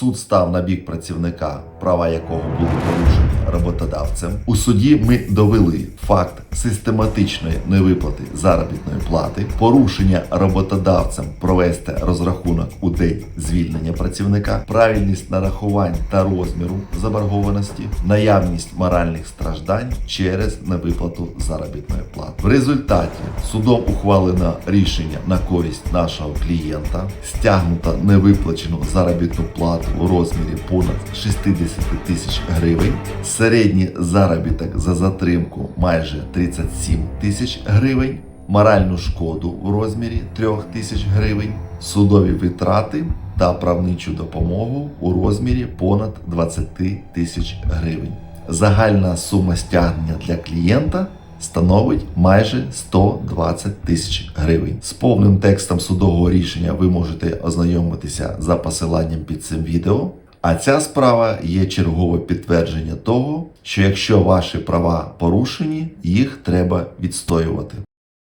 суд став на бік працівника, права якого були порушені роботодавцем. У суді ми довели факт систематичної невиплати заробітної плати, порушення роботодавцем провести розрахунок у день звільнення працівника, правильність нарахувань та розміру заборгованості, наявність моральних страждань через невиплату заробітної плати. В результаті судом ухвалено рішення на користь нашого клієнта, стягнуто невиплачену заробітну плату у розмірі понад 60 тисяч гривень, середній заробіток за затримку майже 37 тисяч гривень, моральну шкоду в розмірі 3 тисяч гривень, судові витрати та правничу допомогу у розмірі понад 20 тисяч гривень. Загальна сума стягнення для клієнта становить майже 120 тисяч гривень. З повним текстом судового рішення ви можете ознайомитися за посиланням під цим відео. А ця справа є чергове підтвердження того, що якщо ваші права порушені, їх треба відстоювати.